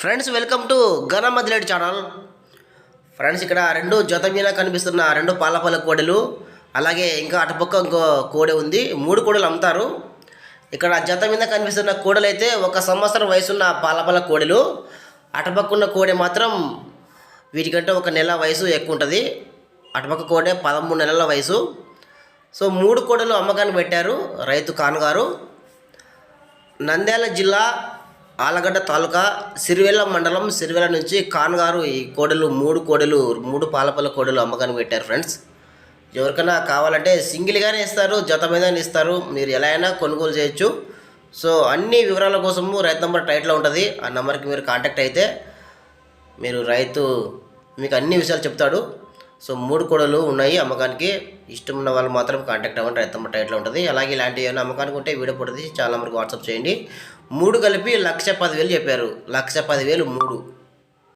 Friends welcome to ఘన Madileti channel friends ఇక్కడ రెండు జత మీద కనిపిస్తున్న రెండు పాలపాల కోడెలు అలాగే ఇంకా అటుపక్క ఇంకో కోడె ఉంది. మూడు కోడెలు అమ్ముతారు. ఇక్కడ జత మీద కనిపిస్తున్న కోడలు అయితే ఒక సంవత్సరం వయసున్న పాలపాల కోడెలు. అటుపక్క ఉన్న కోడె మాత్రం వీటికంటే ఒక నెల వయసు ఎక్కువ ఉంటుంది. అటుపక్క కోడె పదమూడు నెలల వయసు. సో మూడు కోడలు అమ్మకాన్ని పెట్టారు రైతు కానుగారు. నంద్యాల జిల్లా ఆలగడ్డ తాలూకా సిరివెల్ల మండలం సిరివెల్ల నుంచి ఖాన్ గారు ఈ కోడలు మూడు కోడలు మూడు పాలపల్ల కోడలు అమ్మకానికి పెట్టారు ఫ్రెండ్స్. ఎవరికైనా కావాలంటే సింగిల్గానే ఇస్తారు జత మీద ఇస్తారు. మీరు ఎలా అయినా కొనుగోలు చేయొచ్చు. సో అన్ని వివరాల కోసము రైతు నెంబర్ టైట్లో ఉంటుంది. ఆ నెంబర్కి మీరు కాంటాక్ట్ అయితే మీరు రైతు మీకు అన్ని విషయాలు చెప్తాడు. సో మూడు కూడలు ఉన్నాయి. అమ్మకానికి ఇష్టం ఉన్న వాళ్ళు మాత్రం కాంటాక్ట్ అవ్వండి. రైతమ్మ టైట్లో ఉంటుంది. అలాగే ఇలాంటివి ఏమైనా అమ్మకానికి ఉంటే వీడియో పడుతుంది చాలా వరకు వాట్సాప్ చేయండి. మూడు కలిపి లక్ష పదివేలు చెప్పారు. లక్ష పదివేలు మూడు.